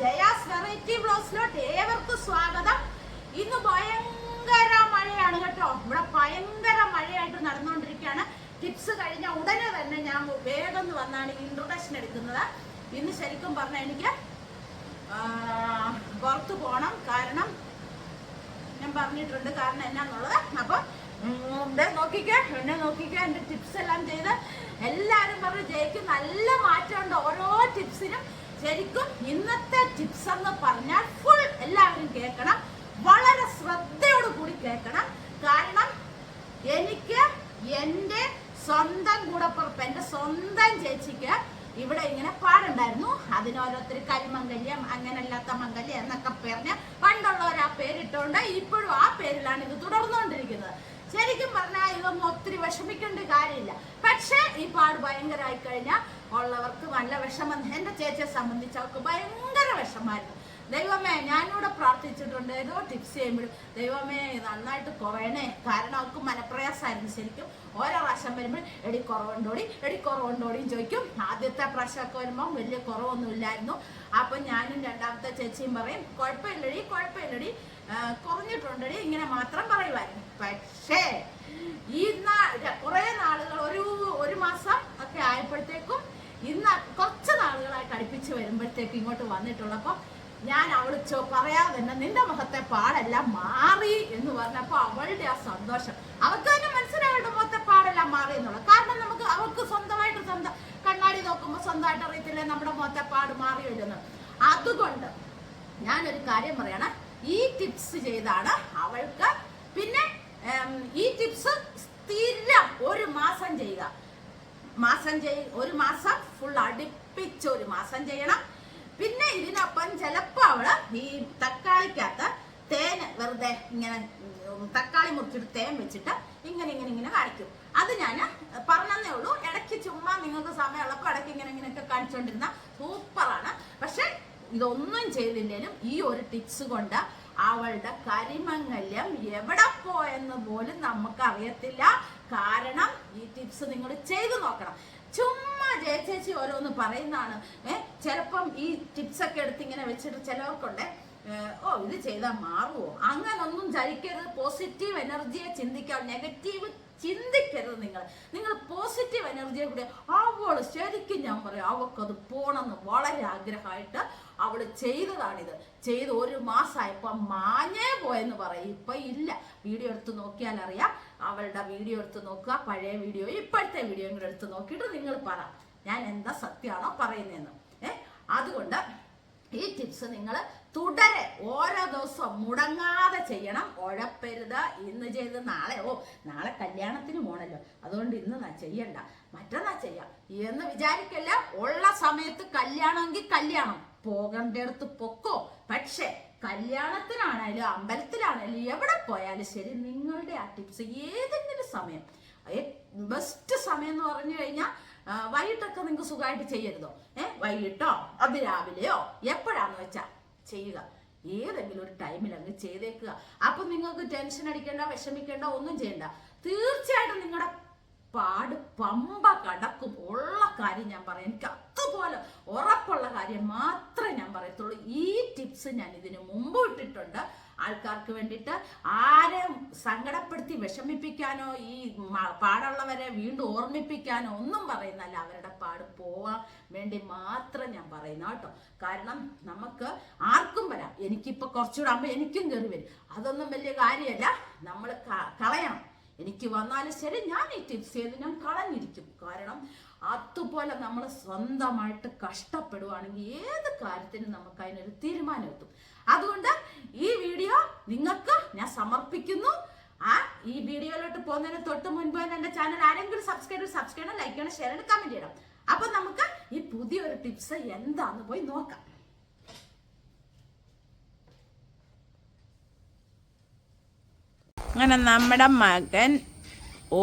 Jaya's variety ബ്ലോസിലോട്ട് ഏവർക്കും സ്വാഗതം. ഇന്ന് ഭയങ്കര മഴയാണ് കേട്ടോ. ഇവിടെ ഭയങ്കര മഴയായിട്ട് നടന്നുകൊണ്ടിരിക്കുകയാണ്. ടിപ്സ് കഴിഞ്ഞ ഉടനെ തന്നെ ഞാൻ വേഗം വന്നാണ് ഇൻട്രൊഡക്ഷൻ എടുക്കുന്നത്. ഇന്ന് ശരിക്കും പറഞ്ഞാൽ എനിക്ക് പുറത്ത് പോകണം കാരണം ഞാൻ പറഞ്ഞിട്ടുണ്ട് കാരണം എന്നാന്നുള്ളത്. അപ്പൊ നോക്കിക്കേ എന്നെ നോക്കിക്കേ എന്റെ ടിപ്സ് എല്ലാം ചെയ്ത് എല്ലാരും പറഞ്ഞു ജയിക്ക് നല്ല മാറ്റമുണ്ട്. ഓരോ ടിപ്സിനും ശരിക്കും ഇന്നത്തെ ടിപ്സ് എന്ന് പറഞ്ഞാൽ ഫുൾ എല്ലാവരും കേൾക്കണം. വളരെ ശ്രദ്ധയോട് കൂടി കേൾക്കണം. കാരണം എനിക്ക് എന്റെ സ്വന്തം കൂടപ്പുറപ്പ് എന്റെ സ്വന്തം ചേച്ചിക്ക് ഇവിടെ ഇങ്ങനെ പാടുണ്ടായിരുന്നു. അതിനോരോരുത്തർ കരിമംഗല്യം അങ്ങനല്ലാത്ത മംഗല്യം എന്നൊക്കെ പറഞ്ഞ് പണ്ടുള്ളവർ ആ പേരിട്ടുകൊണ്ട് ഇപ്പോഴും ആ പേരിലാണ് ഇത് തുടർന്നുകൊണ്ടിരിക്കുന്നത്. ശരിക്കും പറഞ്ഞാൽ ഇതൊന്നും ഒത്തിരി വിഷമിക്കേണ്ട കാര്യമില്ല. പക്ഷേ ഈ പാട് ഭയങ്കരമായി കഴിഞ്ഞാൽ ഉള്ളവർക്ക് നല്ല വിഷമം. എന്റെ ചേച്ചിയെ സംബന്ധിച്ച് അവർക്ക് ഭയങ്കര വിഷമായിരുന്നു ദൈവമേ ഞാനിവിടെ പ്രാർത്ഥിച്ചിട്ടുണ്ട്. ഏതോ ടിപ്സ് ചെയ്യുമ്പോഴും ദൈവമേ നന്നായിട്ട് കുറയണേ. കാരണം അവർക്ക് മനപ്രയാസമായിരുന്നു ശരിക്കും. ഓരോ പ്രാവശ്യം വരുമ്പോൾ എടി കുറവുണ്ടോടി? എടി കുറവുണ്ടോടിയും ചോദിക്കും. ആദ്യത്തെ പ്രാവശ്യമൊക്കെ വരുമ്പോൾ വലിയ കുറവൊന്നും ഇല്ലായിരുന്നു. അപ്പം ഞാനും രണ്ടാമത്തെ ചേച്ചിയും പറയും കുഴപ്പമില്ലടി കുഴപ്പമില്ലടി. കുറഞ്ഞിട്ടുണ്ടടി. ഇങ്ങനെ മാത്രം പറയുമായിരുന്നു. പക്ഷേ ഈ കുറേ നാളുകൾ ഒരു ഒരു മാസം ഒക്കെ ആയപ്പോഴത്തേക്കും ഇന്ന് കുറച്ച് നാളുകളായിട്ട് അടുപ്പിച്ച് വരുമ്പോഴത്തേക്ക് ഇങ്ങോട്ട് വന്നിട്ടുള്ളപ്പോൾ ഞാൻ അവൾ ചോ പറയാതെ തന്നെ നിന്റെ മുഖത്തെ പാടെല്ലാം മാറി എന്ന് പറഞ്ഞപ്പോൾ അവളുടെ ആ സന്തോഷം. അവൾക്ക് തന്നെ മനസ്സിലായിട്ട് മുഖത്തെ പാടെല്ലാം മാറി എന്നുള്ളത് കാരണം നമുക്ക് അവൾക്ക് സ്വന്തമായിട്ട് സ്വന്തം കണ്ണാടി നോക്കുമ്പോൾ സ്വന്തമായിട്ട് അറിയത്തില്ലേ നമ്മുടെ മുഖത്തെ പാട് മാറി വരുന്നത് അതുകൊണ്ട് ഞാനൊരു കാര്യം പറയണം. ഈ ടിപ്സ് ചെയ്താണ് അവൾക്ക്. പിന്നെ ഈ ടിപ്സ് സ്ഥിരം ഒരു മാസം ചെയ്യുക. മാസം ചെയ് ഒരു മാസം ഫുൾ അടുപ്പിച്ച് ഒരു മാസം ചെയ്യണം. പിന്നെ ഇതിനൊപ്പം ചിലപ്പോ അവൾ ഈ തക്കാളിക്കകത്ത് തേൻ വെറുതെ ഇങ്ങനെ തക്കാളി മുറിച്ചിട്ട് തേൻ വെച്ചിട്ട് ഇങ്ങനെ ഇങ്ങനെ ഇങ്ങനെ കാണിക്കും. അത് ഞാൻ പറഞ്ഞതേ ഉള്ളൂ. ഇടയ്ക്ക് ചുമ്മാ നിങ്ങൾക്ക് സമയമുള്ളപ്പോൾ ഇടയ്ക്ക് ഇങ്ങനെ ഇങ്ങനെയൊക്കെ കാണിച്ചുകൊണ്ടിരുന്ന സൂപ്പറാണ്. പക്ഷെ ഇതൊന്നും ചെയ്തില്ലെങ്കിലും ഈ ഒരു ടിപ്സ് കൊണ്ട് അവളുടെ കരിമംഗല്യം എവിടെ പോയെന്ന് പോലും നമുക്ക് അറിയത്തില്ല കാരണം ഈ ടിപ്സ് നിങ്ങൾ ചെയ്തു നോക്കണം. ചുമ്മാ ജയചേച്ചി ഓരോന്ന് പറയുന്നതാണ്. ഏഹ് ചിലപ്പം ഈ ടിപ്സ് ഒക്കെ എടുത്ത് ഇങ്ങനെ വെച്ചിട്ട് ചിലവർക്കുണ്ട്. ഓ ഇത് ചെയ്താൽ മാറുമോ അങ്ങനൊന്നും ധരിക്കരുത്. പോസിറ്റീവ് എനർജിയെ ചിന്തിക്കാൻ നെഗറ്റീവ് ചിന്തിക്കരുത് നിങ്ങൾ. നിങ്ങൾ പോസിറ്റീവ് എനർജിയെ കൂടി അവൾ ശരിക്കും ഞാൻ പറയും അവൾക്കത് പോണമെന്ന് വളരെ ആഗ്രഹമായിട്ട് അവൾ ചെയ്തതാണിത്. ചെയ്ത് ഒരു മാസമായപ്പോൾ മാഞ്ഞേ പോയെന്ന് പറയും. ഇപ്പം ഇല്ല. വീഡിയോ എടുത്ത് നോക്കിയാൽ അറിയാം. അവളുടെ വീഡിയോ എടുത്ത് നോക്കുക. പഴയ വീഡിയോ ഇപ്പോഴത്തെ വീഡിയോ കൂടെ എടുത്ത് നോക്കിയിട്ട് നിങ്ങൾ പറ. ഞാൻ എന്താ സത്യമാണോ പറയുന്നതെന്ന്. ഏ? അതുകൊണ്ട് ഈ ടിപ്സ് നിങ്ങൾ തുടരെ. ഓരോ ദിവസവും മുടങ്ങാതെ ചെയ്യണം. ഉഴപ്പരുത്. ഇന്ന് ചെയ്ത് നാളെ. ഓ നാളെ കല്യാണത്തിന് പോണല്ലോ. അതുകൊണ്ട് ഇന്ന് നാ ചെയ്യണ്ട. മറ്റന്നാ ചെയ്യാം. എന്ന് വിചാരിക്കല്ല? ഉള്ള സമയത്ത് കല്യാണമെങ്കിൽ കല്യാണം. പോകേണ്ടടുത്ത് പൊക്കോ? പക്ഷേ കല്യാണത്തിനാണേലും അമ്പലത്തിലാണേലും എവിടെ പോയാലും ശരി നിങ്ങളുടെ ആ ടിപ്സ് ഏതെങ്കിലും സമയം ബെസ്റ്റ് സമയം എന്ന് പറഞ്ഞു കഴിഞ്ഞാൽ വൈകിട്ടൊക്കെ നിങ്ങൾക്ക് സുഖമായിട്ട് ചെയ്യരുതോ? ഏ വൈകിട്ടോ? അത് രാവിലെയോ എപ്പോഴാന്ന് വെച്ചാ? ചെയ്യുക. ഏതെങ്കിലും ഒരു ടൈമിൽ അങ്ങ് ചെയ്തേക്കുക. അപ്പൊ നിങ്ങൾക്ക് ടെൻഷൻ അടിക്കേണ്ട വിഷമിക്കേണ്ട ഒന്നും ചെയ്യണ്ട. തീർച്ചയായിട്ടും നിങ്ങളുടെ പാട് പമ്പ കടക്കും. ഉള്ള കാര്യം ഞാൻ പറയാം. എനിക്ക് അതുപോലെ ഉറപ്പുള്ള കാര്യം മാത്രമേ ഞാൻ പറയത്തുള്ളൂ. ഈ ടിപ്സ് ഞാൻ ഇതിനു മുമ്പ് ഇട്ടിട്ടുണ്ട് ആൾക്കാർക്ക് വേണ്ടിയിട്ട് ആരെ സങ്കടപ്പെടുത്തി വിഷമിപ്പിക്കാനോ ഈ പാടുള്ളവരെ വീണ്ടും ഓർമ്മിപ്പിക്കാനോ ഒന്നും പറയുന്നല്ല അവരുടെ പാട് പോവാൻ വേണ്ടി മാത്രം ഞാൻ പറയുന്ന കേട്ടോ. കാരണം നമുക്ക് ആർക്കും വരാം. എനിക്കിപ്പോൾ കുറച്ചുകൂടെ ആകുമ്പോൾ എനിക്കും കയറി വരും. അതൊന്നും വലിയ കാര്യമല്ല. നമ്മൾ കളയണം. എനിക്ക് വന്നാലും ശരി ഞാൻ ഈ ടിപ്സ് ചെയ്ത് ഞാൻ കളഞ്ഞിരിക്കും. കാരണം അതുപോലെ നമ്മൾ സ്വന്തമായിട്ട് കഷ്ടപ്പെടുവാണെങ്കിൽ ഏത് കാര്യത്തിനും നമുക്ക് അതിനൊരു തീരുമാനം എത്തും അതുകൊണ്ട് ഈ വീഡിയോ നിങ്ങൾക്ക് ഞാൻ സമർപ്പിക്കുന്നു. ആ ഈ വീഡിയോയിലോട്ട് പോകുന്നതിന് തൊട്ട് മുൻപ് തന്നെ എന്റെ ചാനൽ ആരെങ്കിലും സബ്സ്ക്രൈബ് സബ്സ്ക്രൈബ് ചെയ്യണം ലൈക്ക് ചെയ്യണം ഷെയർ ചെയ്യണം കമന്റ് ചെയ്യണം. അപ്പൊ നമുക്ക് ഈ പുതിയൊരു ടിപ്സ് എന്താന്ന് പോയി നോക്കാം. അങ്ങനെ നമ്മുടെ മകൻ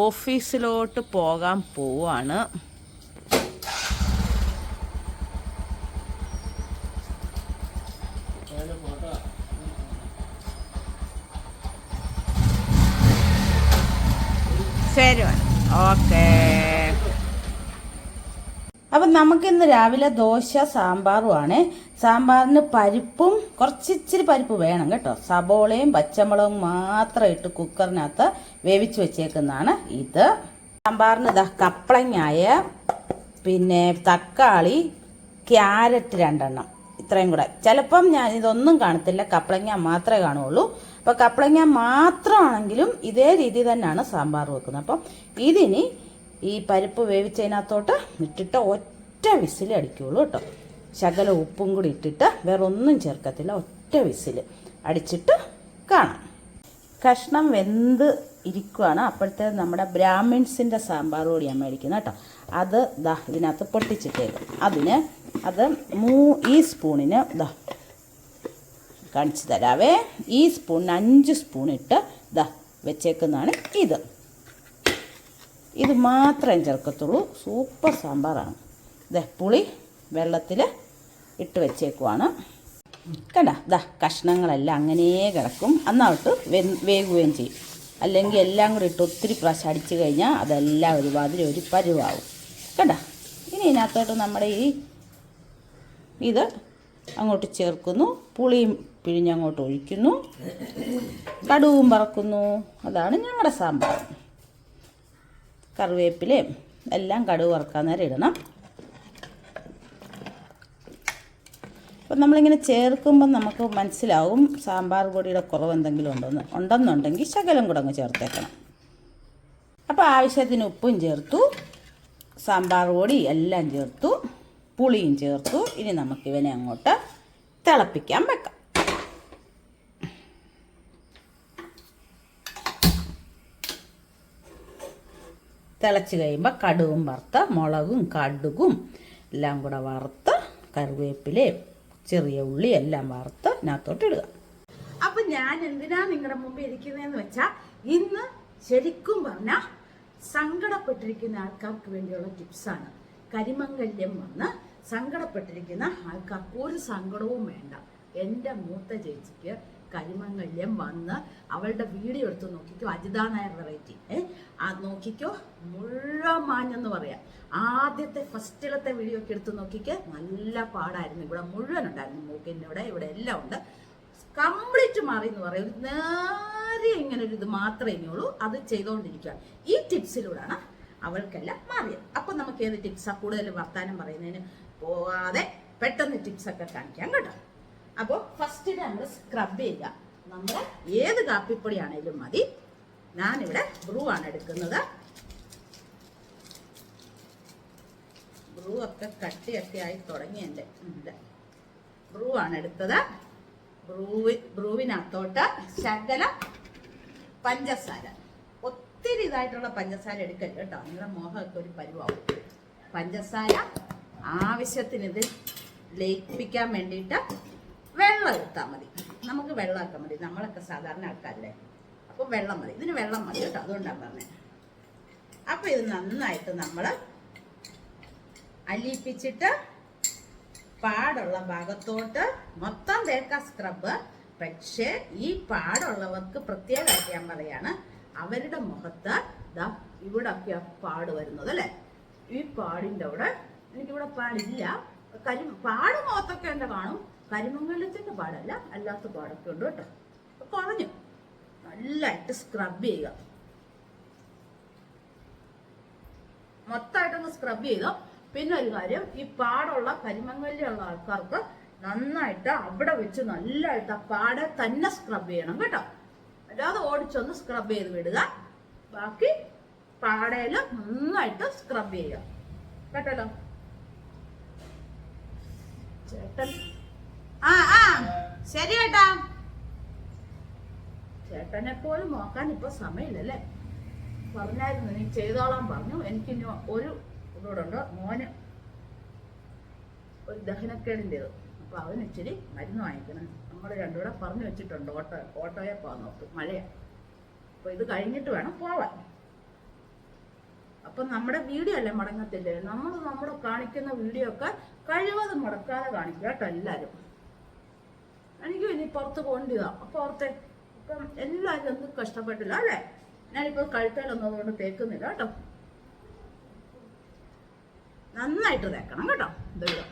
ഓഫീസിലോട്ട് പോകാൻ പോവാണ് ശരി ഓക്കേ. അപ്പം നമുക്കിന്ന് രാവിലെ ദോശ സാമ്പാറുമാണ്. സാമ്പാറിന് പരിപ്പും കുറച്ചിച്ചിരി പരിപ്പ് വേണം കേട്ടോ. സബോളയും പച്ചമുളകും മാത്രം ഇട്ട് കുക്കറിനകത്ത് വേവിച്ച് വെച്ചേക്കുന്നതാണ് ഇത്. സാമ്പാറിന് ഇതാ കപ്പളങ്ങായ പിന്നെ തക്കാളി ക്യാരറ്റ് രണ്ടെണ്ണം. ഇത്രയും കൂടെ. ചിലപ്പം ഞാൻ ഇതൊന്നും കാണത്തില്ല. കപ്പളങ്ങ മാത്രമേ കാണുള്ളൂ അപ്പോൾ കപ്പളങ്ങ മാത്രമാണെങ്കിലും ഇതേ രീതി തന്നെയാണ് സാമ്പാർ വെക്കുന്നത്. അപ്പം ഇതിനി ഈ പരിപ്പ് വേവിച്ചതിനകത്തോട്ട് ഇട്ടിട്ട് ഒറ്റ വിസിൽ അടിക്കുള്ളൂ കേട്ടോ. ശകല ഉപ്പും കൂടി ഇട്ടിട്ട് വേറെ ഒന്നും ചേർക്കത്തില്ല ഒറ്റ വിസിൽ അടിച്ചിട്ട് കാണാം. കഷ്ണം വെന്ത് ഇരിക്കുവാണ് അപ്പോഴത്തെ നമ്മുടെ ബ്രാഹ്മിൺസിന്റെ സാമ്പാർ കൂടി ഞാൻ മേടിക്കുന്നത് കേട്ടോ. അത് ദാ ഇതിനകത്ത് പൊട്ടിച്ചിട്ടേക്കും. അതിന് അത് മൂ ഈ സ്പൂണിന് ദാ കാണിച്ചു തരാവേ. ഈ സ്പൂൺ അഞ്ച് സ്പൂൺ ഇട്ട് ദാ വെച്ചേക്കുന്നതാണ് ഇത്. ഇത് മാത്രം ചേർക്കത്തുള്ളൂ. സൂപ്പർ സാമ്പാറാണ്. ഇത് പുളി വെള്ളത്തിൽ ഇട്ട് വെച്ചേക്കുവാണ്. കണ്ട? ദാ കഷ്ണങ്ങളെല്ലാം അങ്ങനെ കിടക്കും. അന്നാവട്ട് വെ വേകുകയും ചെയ്യും. അല്ലെങ്കിൽ എല്ലാം കൂടി ഇട്ട് ഒത്തിരി പ്രാവശ്യം അടിച്ചു കഴിഞ്ഞാൽ അതെല്ലാം ഒരുമാതിരി ഒരു പരുവാകും കണ്ട? ഇനി ഇതിനകത്തോട്ട് നമ്മുടെ ഈ ഇത് അങ്ങോട്ട് ചേർക്കുന്നു. പുളിയും പിഴിഞ്ഞങ്ങോട്ട് ഒഴിക്കുന്നു. കടുവും പറക്കുന്നു അതാണ് ഞങ്ങളുടെ സാമ്പാർ. കറിവേപ്പിലയും എല്ലാം കടുവ് വറക്കാൻ നേരം ഇടണം. അപ്പം നമ്മളിങ്ങനെ ചേർക്കുമ്പം നമുക്ക് മനസ്സിലാവും സാമ്പാർ പൊടിയുടെ കുറവ് എന്തെങ്കിലും ഉണ്ടെന്ന്. ഉണ്ടെന്നുണ്ടെങ്കിൽ ശകലം കൂടെ അങ്ങ് ചേർത്തേക്കണം. അപ്പോൾ ആവശ്യത്തിന് ഉപ്പും ചേർത്തു. സാമ്പാർ പൊടി എല്ലാം ചേർത്തു. പുളിയും ചേർത്തു. ഇനി നമുക്കിവനെ അങ്ങോട്ട് തിളപ്പിക്കാൻ വെക്കാം. തിളച്ച് കഴിയുമ്പോൾ കടുകും വറുത്ത് മുളകും കടുകും എല്ലാം കൂടെ വറുത്ത് കറിവേപ്പിലയും ചെറിയ ഉള്ളി എല്ലാം വറുത്ത് ഇതിനകത്തോട്ട് ഇടുക. അപ്പൊ ഞാൻ എന്തിനാ നിങ്ങളുടെ മുമ്പിൽ ഇരിക്കുന്നതെന്ന് വെച്ചാൽ ഇന്ന് ശരിക്കും പറഞ്ഞ സങ്കടപ്പെട്ടിരിക്കുന്ന ആൾക്കാർക്ക് വേണ്ടിയുള്ള ടിപ്സാണ് കരിമംഗല്യം വന്ന് സങ്കടപ്പെട്ടിരിക്കുന്ന ആൾക്കാർക്ക് ഒരു സങ്കടവും വേണ്ട. എന്റെ മൂത്ത ചേച്ചിക്ക് കരിമംഗല്യം വന്ന് അവളുടെ വീഡിയോ എടുത്ത് നോക്കിക്കോ അജിത വെറൈറ്റി ഏ അത് നോക്കിക്കോ മുഴുവൻ മാഞ്ഞെന്ന് പറയാം. ആദ്യത്തെ ഫസ്റ്റിലത്തെ വീഡിയോ ഒക്കെ എടുത്ത് നോക്കിക്കോ നല്ല പാടായിരുന്നു. ഇവിടെ മുഴുവൻ ഉണ്ടായിരുന്നു മൂക്കിന്റെ ഇവിടെ ഇവിടെ എല്ലാം ഉണ്ട്. കംപ്ലീറ്റ് മാറി എന്ന് പറയും. ഒരു നേരെ ഇങ്ങനെ ഒരു ഇത് മാത്രമേ ഇനിയുള്ളൂ. അത് ചെയ്തുകൊണ്ടിരിക്കുക. ഈ ടിപ്സിലൂടെയാണ് അവൾക്കെല്ലാം മാറിയത്. അപ്പൊ നമുക്ക് ഏത് ടിപ്സാ കൂടുതൽ വർത്താനം പറയുന്നതിന് പോവാതെ പെട്ടെന്ന് ടിപ്സ് ഒക്കെ കാണിക്കാം കേട്ടോ. അപ്പോൾ ഫസ്റ്റ് നമ്മൾ സ്ക്രബ് ചെയ്യുക. നമ്മുടെ ഏത് കാപ്പിപ്പൊടിയാണേലും മതി. ഞാനിവിടെ ബ്രൂ ആണ് എടുക്കുന്നത്. ബ്രൂ ഒക്കെ കട്ടിയൊക്കെ ആയി തുടങ്ങി എന്റെ ബ്രൂ ആണ് എടുത്തത്. ബ്രൂവി ബ്രൂവിനകത്തോട്ട് ശകല പഞ്ചസാര. ഒത്തിരി ഇതായിട്ടുള്ള പഞ്ചസാര എടുക്കരുത് കേട്ടോ. നിങ്ങളുടെ മോഹമൊക്കെ ഒരു പരിവാവും. പഞ്ചസാര ആവശ്യത്തിന് ഇത് ലയിപ്പിക്കാൻ വേണ്ടിയിട്ട് വെള്ളം എടുത്താൽ മതി. നമുക്ക് വെള്ളമൊക്കെ മതി. നമ്മളൊക്കെ സാധാരണ ആൾക്കാരല്ലേ? അപ്പോൾ വെള്ളം മതി. ഇതിന് വെള്ളം മതി കേട്ടോ. അതുകൊണ്ടാണ് പറഞ്ഞത് അപ്പോൾ ഇത് നന്നായിട്ട് നമ്മൾ അലിയിപ്പിച്ചിട്ട് പാടുള്ള ഭാഗത്തോട്ട് മൊത്തം തേക്ക സ്ക്രബ് പക്ഷേ ഈ പാടുള്ളവർക്ക് പ്രത്യേകമായിട്ട് ഞാൻ പറയാണ് അവരുടെ മുഖത്ത് ദാ ഇവിടൊക്കെയാ പാട് വരുന്നത് അല്ലേ? ഈ പാടിന്റെ അവിടെ എനിക്കിവിടെ പാടില്ല. കരി പാട് മോത്തൊക്കെ എന്റെ കാണും? കരിമംഗലത്തിന്റെ പാടല്ല അല്ലാത്ത പാടൊക്കെ ഉണ്ട് കേട്ടോ. കുറഞ്ഞു. നല്ലതായിട്ട് സ്ക്രബ് ചെയ്യുക. മൊത്തമായിട്ടൊന്ന് സ്ക്രബ് ചെയ്തോ പിന്നെ ഒരു കാര്യം ഈ പാടുള്ള കരിമങ്ങല്ലുള്ള ആൾക്കാർക്ക് നന്നായിട്ട് അവിടെ വെച്ച് നല്ലായിട്ട് ആ പാടെ തന്നെ സ്ക്രബ് ചെയ്യണം കേട്ടോ. അല്ലാതെ ഓടിച്ചൊന്ന് സ്ക്രബ് ചെയ്ത് വിടുക. ബാക്കി പാടയിൽ നന്നായിട്ട് സ്ക്രബ് ചെയ്യുക. കേട്ടല്ലോ? ചേട്ടൻ. ആ ആ ശരി ചേട്ടാ. ചേട്ടനെ പോലും നോക്കാൻ ഇപ്പൊ സമയമില്ലല്ലേ? പറഞ്ഞായിരുന്നു നീ ചെയ്തോളാൻ പറഞ്ഞു. എനിക്കിനി ഒരു ഇതോടുണ്ട് മോന് ഒരു ദഹനക്കേടിന്റെത്. അപ്പൊ അവന് ഇച്ചിരി മരുന്ന് വാങ്ങിക്കണം. നമ്മൾ രണ്ടുകൂടെ പറഞ്ഞു വെച്ചിട്ടുണ്ട്. ഓട്ടോ ഓട്ടോയെ പോകാൻ നോക്കും. മഴയാണ് അപ്പൊ ഇത് കഴിഞ്ഞിട്ട് വേണം പോവാൻ. അപ്പൊ നമ്മുടെ വീഡിയോ അല്ലേ മടങ്ങത്തില്ലേ? നമ്മൾ നമ്മൾ കാണിക്കുന്ന വീഡിയോ ഒക്കെ കഴിവതും മടക്കാതെ കാണിക്കുക കേട്ടോ എല്ലാവരും എനിക്ക് ഇനി പുറത്ത് പോകേണ്ടതാ പുറത്തെ അപ്പം എല്ലാവരും ഒന്നും കഷ്ടപ്പെട്ടില്ല അല്ലേ? ഞാനിപ്പോൾ കഴുത്തേലൊന്നും അതുകൊണ്ട് തേക്കുന്നില്ല കേട്ടോ. നന്നായിട്ട് തേക്കണം കേട്ടോ. ദൈവം.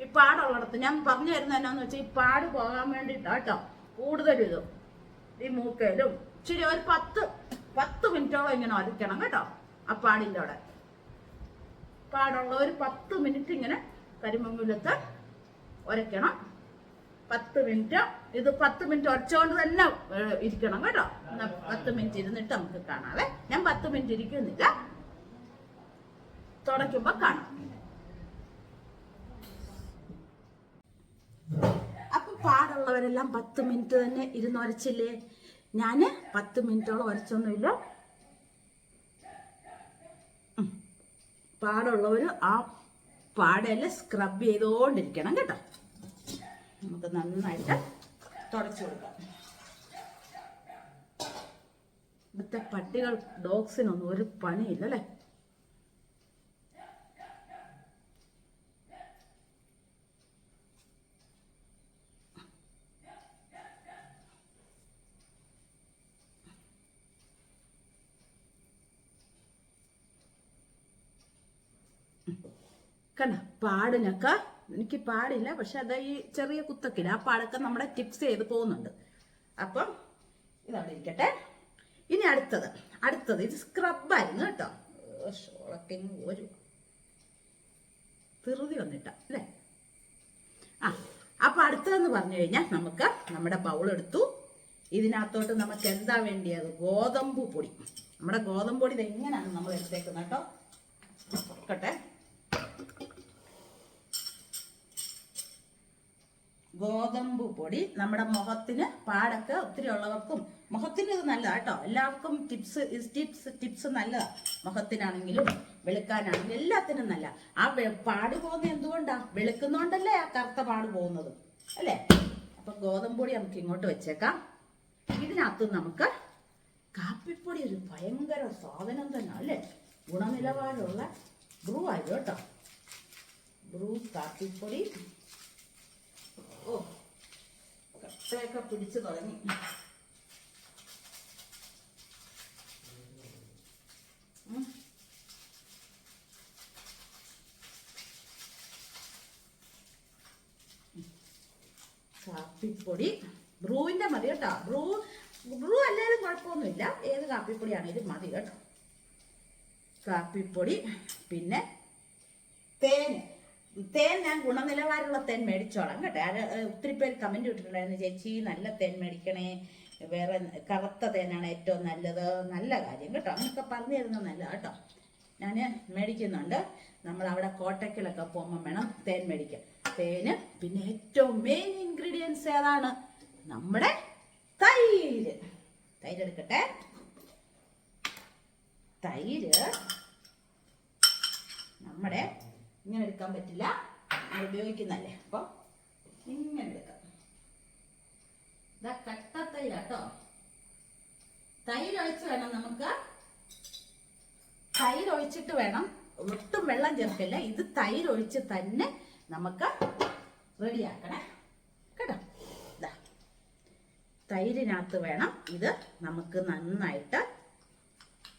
ഈ പാടുള്ളിടത്ത് ഞാൻ പറഞ്ഞു തരുന്ന എന്നാന്ന് വെച്ചാൽ ഈ പാട് പോകാൻ വേണ്ടിട്ടാ കേട്ടോ. കൂടുതലും ഈ മൂക്കയിലും. ഇച്ചിരി ഒരു പത്ത് പത്ത് മിനിറ്റോളം ഇങ്ങനെ ഒരയ്ക്കണം കേട്ടോ. ആ പാടിന്റെ അവിടെ. പാടുള്ള ഒരു പത്ത് മിനിറ്റ് ഇങ്ങനെ കരിമങ്ങലത്ത് ഉരയ്ക്കണം പത്ത് മിനിറ്റ് ഇത് പത്ത് മിനിറ്റ് ഉരച്ചുകൊണ്ട് തന്നെ ഇരിക്കണം കേട്ടോ. പത്ത് മിനിറ്റ് ഇരുന്നിട്ട് നമുക്ക് കാണാവേ ഞാൻ പത്ത് മിനിറ്റ് ഇരിക്കുന്നില്ല. തുടയ്ക്കുമ്പോ കാണാം. അപ്പൊ പാടുള്ളവരെല്ലാം പത്ത് മിനിറ്റ് തന്നെ ഇരുന്ന് ഒരച്ചില്ലേ? ഞാൻ പത്ത് മിനിറ്റോളം ഒരച്ചൊന്നുമില്ല. പാടുള്ളവർ ആ പാടയിൽ സ്ക്രബ് ചെയ്തുകൊണ്ടിരിക്കണം കേട്ടോ. നമുക്ക് നന്നായിട്ട് തുടച്ചു കൊടുക്കാം. ഇവിടുത്തെ പട്ടികൾ ഡോഗ്സിനൊന്നും ഒരു പണിയില്ല അല്ലേ കണ്ട? പാടിനൊക്കെ എനിക്ക് പാടില്ല പക്ഷെ അത് ഈ ചെറിയ കുത്തൊക്കെ ആ പാടൊക്കെ നമ്മുടെ ടിപ്സ് ചെയ്ത് പോകുന്നുണ്ട്. അപ്പം ഇതവിടെ ഇരിക്കട്ടെ. ഇനി അടുത്തത് അടുത്തത് ഇത് സ്ക്രബായിരുന്നു കേട്ടോ. ഷോളൊക്കെ ഇങ്ങ് ഒരു ധൃതി വന്നിട്ട അല്ലേ? ആ അപ്പൊ അടുത്തതെന്ന് പറഞ്ഞു കഴിഞ്ഞാൽ നമുക്ക് നമ്മുടെ ബൗൾ എടുത്തു. ഇതിനകത്തോട്ട് നമുക്ക് എന്താ വേണ്ടിയത്? ഗോതമ്പ് പൊടി. നമ്മുടെ ഗോതമ്പ് പൊടി ഇത് എങ്ങനെയാണ് നമ്മൾ എടുത്തേക്കുന്നത് കേട്ടോ? നോക്കട്ടെ ഗോതമ്പ് പൊടി നമ്മുടെ മുഖത്തിന് പാടൊക്കെ ഒത്തിരി ഉള്ളവർക്കും മുഖത്തിന് ഇത് നല്ലതാ കേട്ടോ. എല്ലാവർക്കും ടിപ്സ് ടിപ്സ് ടിപ്സ് നല്ലതാ. മുഖത്തിനാണെങ്കിലും വെളുക്കാനാണെങ്കിലും എല്ലാത്തിനും നല്ല. ആ പാട് പോകുന്നത് എന്തുകൊണ്ടാ? വെളുക്കുന്നോണ്ടല്ലേ ആ കറുത്ത പാട് പോകുന്നത്. അല്ലേ? അപ്പൊ ഗോതമ്പ് പൊടി നമുക്ക് ഇങ്ങോട്ട് വെച്ചേക്കാം. ഇതിനകത്ത് നമുക്ക് കാപ്പിപ്പൊടി ഒരു ഭയങ്കര സാധനം തന്നെ അല്ലേ? ഗുണനിലവാരമുള്ള ബ്രൂ ആയിരുന്നു കേട്ടോ. ബ്രൂ കാപ്പിപ്പൊടി. ഓ പിടിച്ചു തുടങ്ങി. കാപ്പിപ്പൊടി. ബ്രൂവിന്റെ മതി കേട്ടോ. ബ്രൂ ബ്രൂ അല്ലാലും കുഴപ്പമൊന്നുമില്ല. ഏത് കാപ്പിപ്പൊടിയാണേലും മതി കേട്ടോ. കാപ്പിപ്പൊടി പിന്നെ തേൻ ഞാൻ ഗുണനിലവാരമുള്ള തേൻ മേടിച്ചോളാം കേട്ടോ. ഒത്തിരി പേര് കമന്റ് ഇട്ടിട്ടുണ്ടായിരുന്നു ചേച്ചി നല്ല തേൻ മേടിക്കണേ. വേറെ കറുത്ത തേനാണ് ഏറ്റവും നല്ലത്. നല്ല കാര്യം കേട്ടോ. അങ്ങനൊക്കെ പറഞ്ഞു തരുന്നത് നല്ല കേട്ടോ. ഞാൻ മേടിക്കുന്നുണ്ട്. നമ്മൾ അവിടെ കോട്ടക്കിലൊക്കെ പോകുമ്പോൾ വേണം തേൻ മേടിക്കാൻ. തേന് പിന്നെ ഏറ്റവും മെയിൻ ഇൻഗ്രീഡിയൻസ് ഏതാണ്? നമ്മുടെ തൈര്. തൈര് എടുക്കട്ടെ. തൈര് നമ്മുടെ ഇങ്ങനെ എടുക്കാൻ പറ്റില്ല. നമ്മൾ ഉപയോഗിക്കുന്നല്ലേ അപ്പൊ ഇങ്ങനെ എടുക്കാം. ഇതാ കട്ട തൈര് കേട്ടോ തൈര് ഒഴിച്ച് വേണം നമുക്ക്. തൈര് ഒഴിച്ചിട്ട് വേണം ഒട്ടും വെള്ളം ചേർക്കില്ല? ഇത് തൈര് ഒഴിച്ച് തന്നെ നമുക്ക് റെഡിയാക്കണേ. കേട്ടോ? ഇതാ. തൈരിനകത്ത് വേണം ഇത് നമുക്ക് നന്നായിട്ട്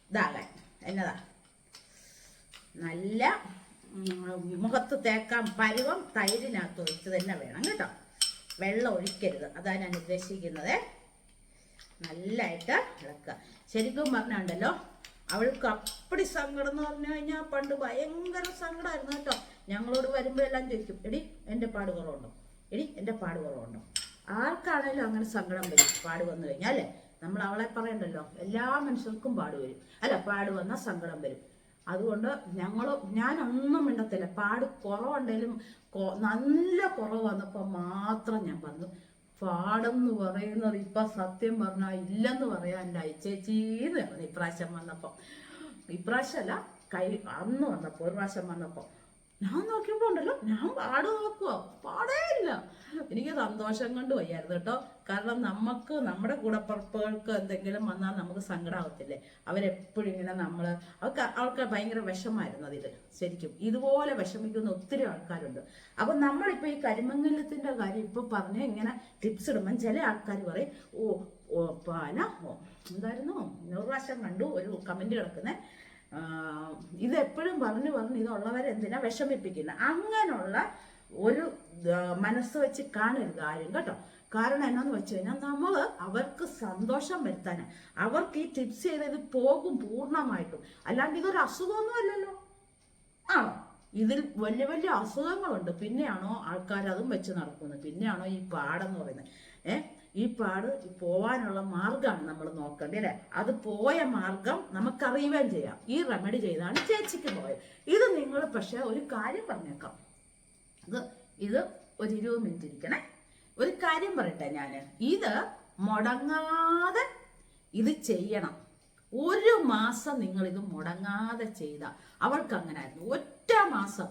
ഇതാകാൻ. എന്നതാ? നല്ല മുഖത്ത് തേക്കാൻ പരുവം തൈരിനകത്ത് ഒഴിച്ച് തന്നെ വേണം കേട്ടോ. വെള്ളം ഒഴിക്കരുത്. അതാണ് ഞാൻ ഉദ്ദേശിക്കുന്നത്. നല്ലതായിട്ട് ഇളക്കുക. ശരിക്കും പറഞ്ഞുണ്ടല്ലോ അവൾക്ക് അപ്പടി സങ്കടം എന്ന് പറഞ്ഞു കഴിഞ്ഞാൽ പണ്ട് ഭയങ്കര സങ്കടമായിരുന്നു കേട്ടോ. ഞങ്ങളോട് വരുമ്പോഴെല്ലാം ചോദിക്കും എടി എന്റെ പാട് കുറവുണ്ടോ? എടി എന്റെ പാട് കുറവുണ്ടോ? ആർക്കാണേലും അങ്ങനെ സങ്കടം വരും. പാട് വന്നു കഴിഞ്ഞാൽ അല്ലേ നമ്മൾ അവളെ പറയണ്ടല്ലോ എല്ലാ മനുഷ്യർക്കും പാട് വരും. അല്ല പാട് വന്നാൽ സങ്കടം വരും. അതുകൊണ്ട് ഞങ്ങൾ ഞാനൊന്നും മിണ്ടത്തില്ല. പാട് കുറവുണ്ടെങ്കിലും നല്ല കുറവ് വന്നപ്പോൾ മാത്രം ഞാൻ പറഞ്ഞു പാടെന്ന് പറയുന്നത് ഇപ്പൊ സത്യം പറഞ്ഞാൽ ഇല്ലെന്ന് പറയാൻ അയച്ചേച്ചീന്ന് പറഞ്ഞു. ഇപ്രാവശ്യം വന്നപ്പോ. ഇപ്രാവശ്യമല്ല കൈ അന്ന് വന്നപ്പോൾ ഒരു പ്രാവശ്യം വന്നപ്പോ. ഞാൻ നോക്കിയപ്പോ ഉണ്ടല്ലോ ഞാൻ പാട് നോക്കുവോ പാടേ ഇല്ല. എനിക്ക് സന്തോഷം കൊണ്ട് വയ്യായിരുന്നു കേട്ടോ. കാരണം നമുക്ക് നമ്മുടെ കൂടപ്പുറപ്പുകൾക്ക് എന്തെങ്കിലും വന്നാൽ നമുക്ക് സങ്കടമാകത്തില്ലേ അവരെപ്പോഴും ഇങ്ങനെ നമ്മൾ അവർക്ക് അവർക്ക് ഭയങ്കര വിഷമായിരുന്നു അതിൽ ശരിക്കും ഇതുപോലെ വിഷമിക്കുന്ന ഒത്തിരി ആൾക്കാരുണ്ട്. അപ്പം നമ്മളിപ്പോൾ ഈ കരിമംഗലത്തിന്റെ കാര്യം ഇപ്പോൾ പറഞ്ഞ ഇങ്ങനെ ടിപ്സ് ഇടുമ്പം ചില ആൾക്കാർ പറയും ഓ ഓ പാന ഓ എന്തായിരുന്നു? നൂറ് പ്രാവശ്യം കണ്ടു ഒരു കമന്റ് കിടക്കുന്നത് ആ, പറഞ്ഞു പറഞ്ഞു ഇതുള്ളവരെ എന്തിനാ വിഷമിപ്പിക്കുന്നത് അങ്ങനെയുള്ള ഒരു മനസ്സ് വെച്ച് കാണരുത് ആരും കേട്ടോ. കാരണം എന്നാന്ന് വെച്ച് കഴിഞ്ഞാൽ നമ്മൾ അവർക്ക് സന്തോഷം വരുത്താന് അവർക്ക് ഈ ടിപ്സ് ചെയ്തത് പോകും പൂർണമായിട്ടും. അല്ലാണ്ട് ഇതൊരു അസുഖമൊന്നും അല്ലല്ലോ. ആണോ ഇതിൽ വലിയ വലിയ അസുഖങ്ങളുണ്ട്. പിന്നെയാണോ ആൾക്കാർ അതും വെച്ച് നടക്കുന്നത്. പിന്നെയാണോ ഈ പാടെന്ന് പറയുന്നത്. ഏ ഈ പാട് പോവാനുള്ള മാർഗമാണ് നമ്മൾ നോക്കേണ്ടത് അല്ലേ? അത് പോയ മാർഗം നമുക്കറിയുകയും ചെയ്യാം. ഈ റെമഡി ചെയ്താണ് ചേച്ചിക്ക് പോയത്. ഇത് നിങ്ങൾ പക്ഷെ ഒരു കാര്യം പറഞ്ഞേക്കാം. ഇത് ഇത് ഒരു ഇരുപത് മിനിറ്റ് ഇരിക്കണേ. ഒരു കാര്യം പറയട്ടെ ഞാൻ ഇത് മുടങ്ങാതെ ഇത് ചെയ്യണം. ഒരു മാസം നിങ്ങൾ ഇത് മുടങ്ങാതെ ചെയ്ത. അവൾക്ക് അങ്ങനെ ആയിരുന്നു ഒറ്റ മാസം.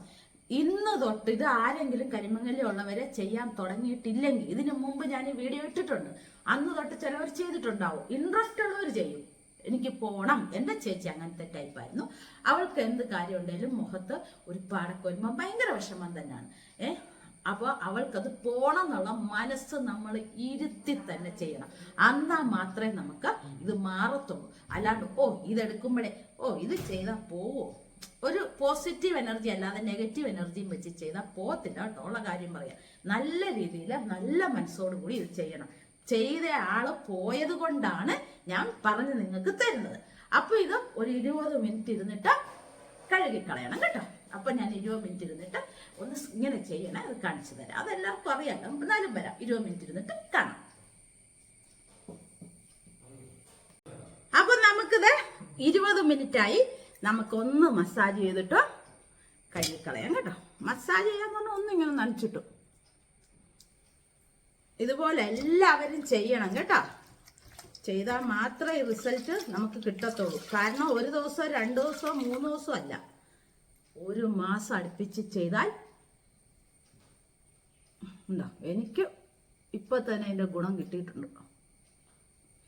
ഇന്ന് തൊട്ട് ഇത് ആരെങ്കിലും കരിമങ്ങലി ഉള്ളവരെ ചെയ്യാൻ തുടങ്ങിയിട്ടില്ലെങ്കിൽ ഇതിനു മുമ്പ് ഞാൻ വീഡിയോ ഇട്ടിട്ടുണ്ട്. അന്ന് തൊട്ട് ചിലവർ ചെയ്തിട്ടുണ്ടാവും. ഇൻട്രസ്റ്റ് ഉള്ളവർ ചെയ്യും. എനിക്ക് പോണം. എന്റെ ചേച്ചി അങ്ങനത്തെ ടൈപ്പായിരുന്നു അവൾക്ക് എന്ത് കാര്യം ഉണ്ടെങ്കിലും മുഖത്ത് ഒരു പാടക്കൊരുമ ഭയങ്കര വിഷമം തന്നെയാണ്. ഏഹ് അപ്പോൾ അവൾക്കത് പോണം എന്നുള്ള മനസ്സ് നമ്മൾ ഇരുത്തി തന്നെ ചെയ്യണം. എന്നാ മാത്രമേ നമുക്ക് ഇത് മാറത്തുള്ളൂ. അല്ലാണ്ട് ഓ ഇതെടുക്കുമ്പോഴേ ഓ ഇത് ചെയ്താൽ പോവോ? ഒരു പോസിറ്റീവ് എനർജി അല്ലാതെ നെഗറ്റീവ് എനർജിയും വെച്ച് ചെയ്താൽ പോത്തില്ല കേട്ടോ ഉള്ള കാര്യം പറയാം. നല്ല രീതിയിൽ നല്ല മനസ്സോടു കൂടി ഇത് ചെയ്യണം. ചെയ്ത ആൾ പോയത് കൊണ്ടാണ് ഞാൻ പറഞ്ഞ് നിങ്ങൾക്ക് തരുന്നത്. അപ്പൊ ഇത് ഒരു ഇരുപത് മിനിറ്റ് ഇരുന്നിട്ട് കഴുകിക്കളയണം കേട്ടോ. അപ്പൊ ഞാൻ ഇരുപത് മിനിറ്റ് ഇരുന്നിട്ട് ഒന്ന് ഇങ്ങനെ ചെയ്യണേ അത് കാണിച്ചു തരാം. അതെല്ലാവർക്കും അറിയാലോ എന്നാലും വരാം. ഇരുപത് മിനിറ്റ് ഇരുന്നിട്ട് കാണാം. അപ്പൊ നമുക്കിത് ഇരുപത് മിനിറ്റായി നമുക്കൊന്ന് മസാജ് ചെയ്തിട്ട് കഴുകിക്കളയാം കേട്ടോ. മസാജ് ചെയ്യാന്ന് പറഞ്ഞാൽ ഒന്ന് ഇങ്ങനെ നനച്ചിട്ടു. ഇതുപോലെ എല്ലാവരും ചെയ്യണം കേട്ടോ. ചെയ്താൽ മാത്രമേ റിസൾട്ട് നമുക്ക് കിട്ടത്തുള്ളൂ. കാരണം ഒരു ദിവസം രണ്ട് ദിവസമോ മൂന്ന് ദിവസമോ അല്ല. ഒരു മാസം അടുപ്പിച്ച് ചെയ്താൽ ഉണ്ടോ? എനിക്ക് ഇപ്പൊ തന്നെ അതിന്റെ ഗുണം കിട്ടിയിട്ടുണ്ട്.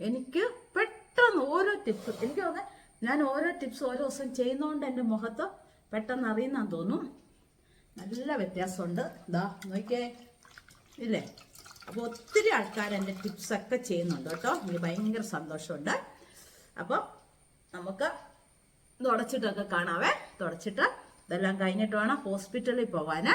എനിക്ക് പെട്ടെന്ന് ഓരോ ടിപ്പ് എനിക്ക് തോന്നുന്നത് ഞാൻ ഓരോ ടിപ്സ് ഓരോ ദിവസം ചെയ്യുന്നതുകൊണ്ട് എന്റെ മുഖത്ത് പെട്ടെന്ന് അറിയുന്നാന്ന് തോന്നും നല്ല വ്യത്യാസമുണ്ട്. ഇതാ നോക്കിയേ. ഇല്ലേ? അപ്പോൾ ഒത്തിരി ആൾക്കാർ എന്റെ ടിപ്സൊക്കെ ചെയ്യുന്നുണ്ട് കേട്ടോ. എനിക്ക് ഭയങ്കര സന്തോഷമുണ്ട്. അപ്പോൾ നമുക്ക് തുടച്ചിട്ടൊക്കെ കാണാവേ. തുടച്ചിട്ട് ഇതെല്ലാം കഴിഞ്ഞിട്ട് വേണം ഹോസ്പിറ്റലിൽ പോകാന്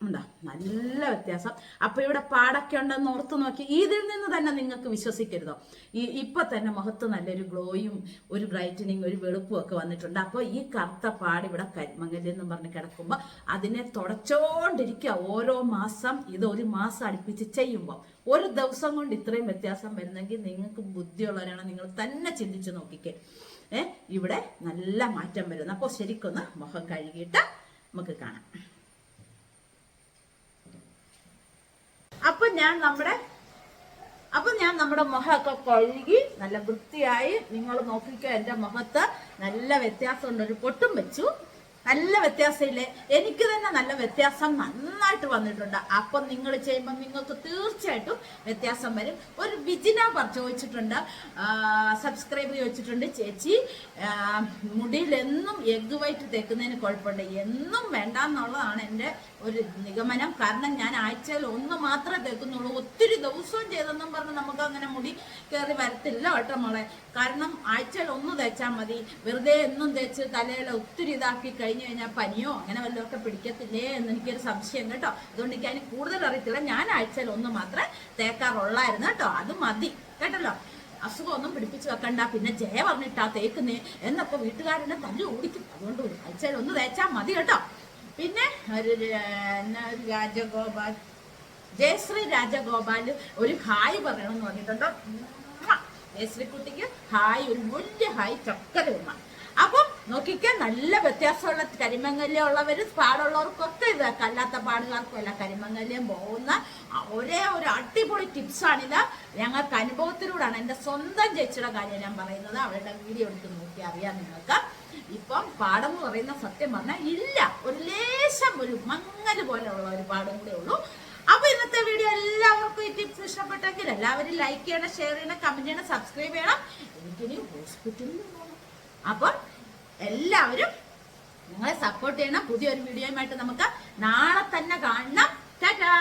ഉണ്ടോ നല്ല വ്യത്യാസം. അപ്പൊ ഇവിടെ പാടൊക്കെ ഉണ്ടെന്ന് ഓർത്ത് നോക്കി. ഇതിൽ നിന്ന് തന്നെ നിങ്ങൾക്ക് വിശ്വസിക്കരുതോ. ഈ ഇപ്പൊ തന്നെ മുഖത്ത് നല്ലൊരു ഗ്ലോയും ഒരു ബ്രൈറ്റനിങ് ഒരു വെളുപ്പും ഒക്കെ വന്നിട്ടുണ്ട്. അപ്പോൾ ഈ കറുത്ത പാട് ഇവിടെ കരിമങ്ങൽ എന്ന് പറഞ്ഞ് കിടക്കുമ്പോൾ അതിനെ തുടച്ചോണ്ടിരിക്കുക ഓരോ മാസം. ഇത് ഒരു മാസം അടുപ്പിച്ച് ചെയ്യുമ്പോൾ ഒരു ദിവസം കൊണ്ട് ഇത്രയും വ്യത്യാസം വരുന്നെങ്കിൽ നിങ്ങൾക്ക് ബുദ്ധിയുള്ളവരാണ്. നിങ്ങൾ തന്നെ ചിന്തിച്ചു നോക്കിക്കേ. ഏ? ഇവിടെ നല്ല മാറ്റം വരുന്നു. അപ്പോൾ ശരിക്കൊന്ന് മുഖം കഴുകിയിട്ട് നമുക്ക് കാണാം. അപ്പൊ ഞാൻ നമ്മുടെ അപ്പൊ ഞാൻ നമ്മുടെ മുഖമൊക്കെ കഴുകി നല്ല വൃത്തിയായി നിങ്ങൾ നോക്കിക്കോ എന്റെ മുഖത്ത് നല്ല വ്യത്യാസമുണ്ട്. ഒരു പൊട്ടും വെച്ചു. നല്ല വ്യത്യാസമില്ലേ? എനിക്ക് തന്നെ നല്ല വ്യത്യാസം നന്നായിട്ട് വന്നിട്ടുണ്ട്. അപ്പം നിങ്ങൾ ചെയ്യുമ്പോൾ നിങ്ങൾക്ക് തീർച്ചയായിട്ടും വ്യത്യാസം വരും. ഒരു പറ ചോദിച്ചിട്ടുണ്ട്. സബ്സ്ക്രൈബർ ചോദിച്ചിട്ടുണ്ട് ചേച്ചി മുടിയിൽ എന്നും എഗ് വൈറ്റ് തേക്കുന്നതിന് കുഴപ്പമുണ്ട്. എന്നും വേണ്ട എന്നുള്ളതാണ് എന്റെ ഒരു നിഗമനം. കാരണം ഞാൻ ആഴ്ചയിൽ ഒന്ന് മാത്രമേ തേക്കുന്നുള്ളൂ. ഒത്തിരി ദിവസവും ചെയ്തെന്നും പറഞ്ഞ് നമുക്ക് അങ്ങനെ മുടി കയറി വരത്തില്ല കേട്ടോ മോളെ. കാരണം ആഴ്ചയിൽ ഒന്ന് തേച്ചാൽ മതി. വെറുതെ എന്നും തേച്ച് തലയിൽ ഒത്തിരി ഇതാക്കി കഴിഞ്ഞു കഴിഞ്ഞാൽ പനിയോ അങ്ങനെ വല്ലതൊക്കെ പിടിക്കത്തില്ലേ എന്ന് എനിക്കൊരു സംശയം കേട്ടോ. അതുകൊണ്ട് എനിക്ക് അതിന് കൂടുതൽ അറിയത്തില്ല. ഞാൻ ആഴ്ചയിൽ ഒന്ന് മാത്രമേ തേക്കാറുള്ളായിരുന്നു കേട്ടോ. അത് മതി കേട്ടല്ലോ. അസുഖമൊന്നും പിടിപ്പിച്ച് വെക്കണ്ട. പിന്നെ ജയ പറഞ്ഞിട്ടാ തേക്കുന്നേ എന്നൊക്കെ വീട്ടുകാരനെ തല്ലു ഓടിക്കും. അതുകൊണ്ട് ആഴ്ചയിൽ ഒന്ന് തേച്ചാൽ മതി കേട്ടോ. പിന്നെ ഒരു രാജഗോപാൽ ജയശ്രീ രാജഗോപാൽ ഒരു ഹായ് പറയണമെന്ന് പറഞ്ഞിട്ടുണ്ടോ. ജയശ്രീ കുട്ടിക്ക് ഹായ് ഒരു വലിയ ഹായ് ചക്കര ഉമ്മ. അപ്പം നോക്കിക്കേ നല്ല വ്യത്യാസമുള്ള കരിമങ്ങല്യമുള്ളവർ പാടുള്ളവർക്കൊക്കെ ഇത് അല്ലാത്ത പാടുകാർക്കും അല്ല കരിമങ്ങല്യം പോകുന്ന ഒരേ ഒരു അടിപൊളി ടിപ്സാണിത്. ഞങ്ങൾക്ക് അനുഭവത്തിലൂടെയാണ് എന്റെ സ്വന്തം ചേച്ചിയുടെ കാര്യം ഞാൻ പറയുന്നത്. അവരുടെ വീഡിയോ എടുത്ത് നോക്കി അറിയാം നിങ്ങൾക്ക്. ഇപ്പം പാടം പറയുന്ന സത്യം പറഞ്ഞാൽ ഇല്ല ഒരു ലേശം ഒരു മങ്ങൽ പോലെയുള്ള ഒരു പാടും കൂടെ ഉള്ളൂ. അപ്പൊ ഇന്നത്തെ വീഡിയോ എല്ലാവർക്കും ഈ ടിപ്സ് ഇഷ്ടപ്പെട്ടെങ്കിൽ എല്ലാവരും ലൈക്ക് ചെയ്യണം ഷെയർ ചെയ്യണം കമന്റ് ചെയ്യണം സബ്സ്ക്രൈബ് ചെയ്യണം. എനിക്കിനി ഹോസ്പിറ്റലിൽ പോകണം അപ്പം എല്ലാവരും നിങ്ങളെ സപ്പോർട്ട് ചെയ്യണം. പുതിയൊരു വീഡിയോയുമായിട്ട് നമുക്ക് നാളെ തന്നെ കാണണം. ടാറ്റാ!